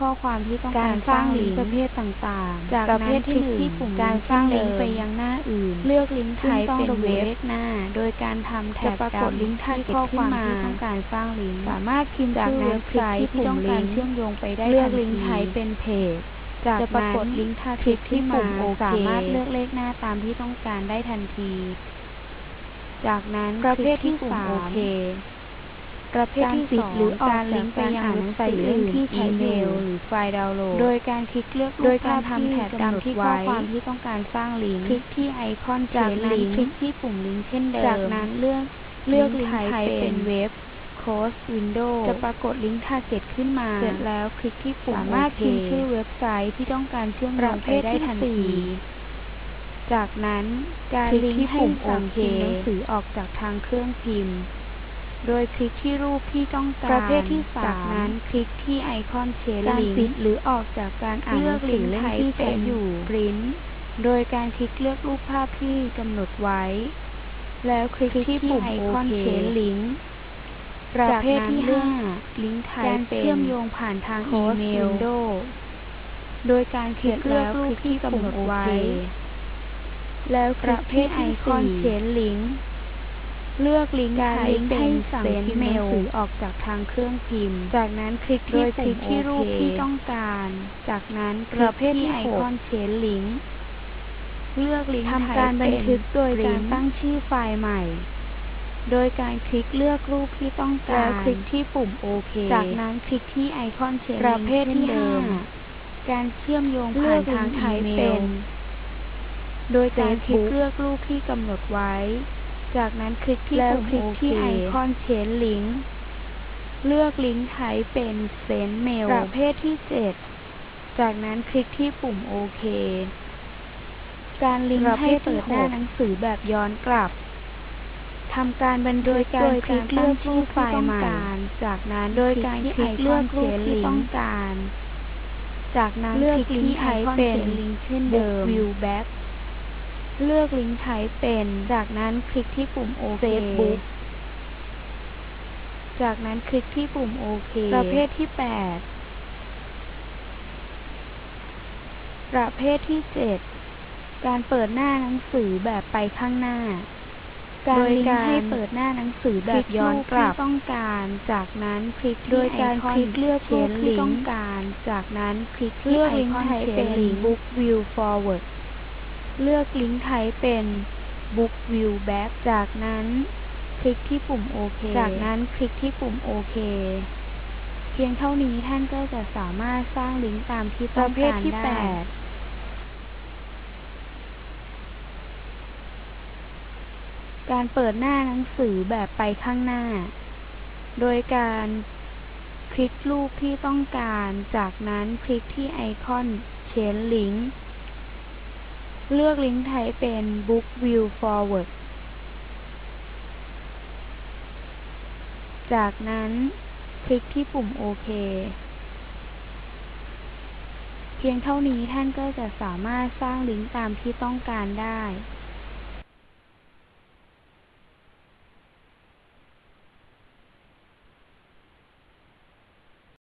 ข้อความที่ต้องการสร้างลิงก์ประเภทต่างๆ จากประเภนั้นทคที่ลิกหนึ่งที่ปุ่มการสร้างลิงก์เช่นไปเดิมยังหน้าอื่น เลือกลิงก์ไทป์ซึ่งต้องเป็นระบุเว็บเลขหน้า โดยการทำแท็จะบปรากฏดำลิงก์ที่ target ข้อความขึ้นมาที่ต้องการสร้างลิงก์สามารถพิมพ์จากชื่อนั้นเว็บคลิไซกต์ที่ที่ปุ่ต้มองลิการงก์เชื่อมโยงไปได้เลือกทันลิงก์ทีไทป์เป็นเพจจากจะปรานั้นกฏลิงก์ค target ลิกที่ปุ่มขึ้นมาโอเคสามารถเลือกเลขหน้าตามที่ต้องการได้ทันที จากนั้นประเภทที่คลิกปุ่มสามโอเค ประเภทการที่ปิสดองหรือออกการลิลิงงก์ก์ไปไปยัยังงเว็เว็บบไซไซต์ต์อื่อื่นนที่ที่ใช้ใช้เมเมลลหรือไฟล์ดาวน์โหลด โดยการคลิกเลือกโดรูยปกาภารพที่ทำแท็บกำหนดำดที่ข้อไว้ความที่ต้องการสร้างลิงก์คลิกที่ไอคอนจากเขียนนั้นลิงก์คลิกที่ปุ่มลิงก์เช่นเดิม จากนั้นเลือกเลือกลิลิงงก์ก์ไทไทป์ป์เป็เป็นนเว็บ Close Window จะปรากฏลิงก์ target ขึ้นมา เสร็จแล้วคลิกที่ปุ่มสามารถโอเคพิมพ์ชื่อเว็บไซต์ที่ต้องการเชื่อมปโยระงเภไปทได้ที่ทันสี่ทีจากนั้นการคลิกลิงก์ที่ให้ปุ่มสั่งโอเคพิมพ์หนังสือออกจากทางเครื่องพิมพ์ โดยคลิกที่รูปที่ต้องการ ประเภทที่สามจากนั้นคลิกที่ไอคอนเชนการลิงปิดก์หรือออกจากการอ่านเลืหนัอกงสือเล่มลิงก์ที่ไทป์ใช้อยู่เป็นปริ้นโดยการคลิกเลือกรูปภาพที่กำหนดไว้ แล้วคลิกที่ปุ่มไอคอนโอเคเชนลิงก์ประเภทที่ห้าลิงก์ไทการป์เป็นเชื่อมโยงผ่านทางโค้อีดเมวิลนโดว์โดยการคลิกเลือกรูปที่กำหนดไว้ แล้วคลิกที่ไอคอนเชนลิงก์ เลือกลิงก์การไทลิงป์ก์เป็ให้นสั่งเซนพิมพ์เมหนัลงสือออกจากทางเครื่องพิมพ์ จากนั้นคลิกโดที่ยคลิปุ่กมที่โอรูปเคที่ต้องการ จากนั้นคปลิระกเภทที่ที่ไอหกคอนเชนลิงก์เลือกลิงก์ทำการไทป์บันทึกโดยเป็นการ print ตั้งชื่อไฟล์ใหม่ โดยการคลิกเลือกรูปที่ต้องการแล้วคลิกที่ปุ่มโอเค จากนั้นคลิกที่ไอคอนเชนประเภทที่เดิมห้าการเชื่อมโยงเลืผ่าอนกทางลิงก์ไทอีป์เมเป็ลนโดยการคลิก Facebook เลือกรูปที่กำหนดไว้ จากนั้นคลิกที่แล้วปุ่มคลิกโอที่เคไอคอนเชนลิงก์เลือกลิงก์ไทป์เป็นเซนเมลประเภทที่เจ็ดจากนั้นคลิกที่ปุ่มโอเค การลิงประก์เภให้ทที่เปิดหน้าหกหนังสือแบบย้อนกลับทำการบันโดทึยกการโดยคลิการกเลืตั้งอกชื่อรูปไฟที่ล์ต้องใหม่การจากนั้นโดยคลิการที่คลิกไอคเลืออนกรูเชปนที่ลิงต้องก์การ จากนั้นเลือกคลิกลิงก์ที่ไอไทป์คอนเป็เชนนลิงก์เช่นเดิม View Back เลือกลิงก์ไทป์เป็น จากนั้นคลิกที่ปุ่มโอเค Facebook จากนั้นคลิกที่ปุ่มโอเค ประเภทที่แปดประเภทที่เจ็ดการเปิดหน้าหนังสือแบบไปข้างหน้า การโดยลิงการก์ให้เปิดหน้าหนังสือแบคลิบกย้อนกลับรูปที่ต้องการ จากนั้นคลิกโดที่ยการไออนคลิกเลือกเชรูปนที่ลิงต้องก์การจากนั้นคลิกที่เลือกไอลิงก์คอนไทป์เชเป็นนลิงก์ Book View Forward เลือกลิงก์ไทป์เป็น Book View Back จากนั้นคลิกที่ปุ่มโอเคจากนั้นคลิกที่ปุ่มโอเคเพียงเท่านี้ท่านก็จะสามารถสร้างลิงก์ตามที่ปต้อระงเภทการที่ได้แปดการเปิดหน้าหนังสือแบบไปข้างหน้า โดยการคลิกรูปที่ต้องการ จากนั้นคลิกที่ไอคอน Change Link เลือกลิงก์ไทป์เป็น Book View Forward จากนั้นคลิกที่ปุ่มโอเค เพียงเท่านี้ท่านก็จะสามารถสร้างลิงก์ตามที่ต้องการได้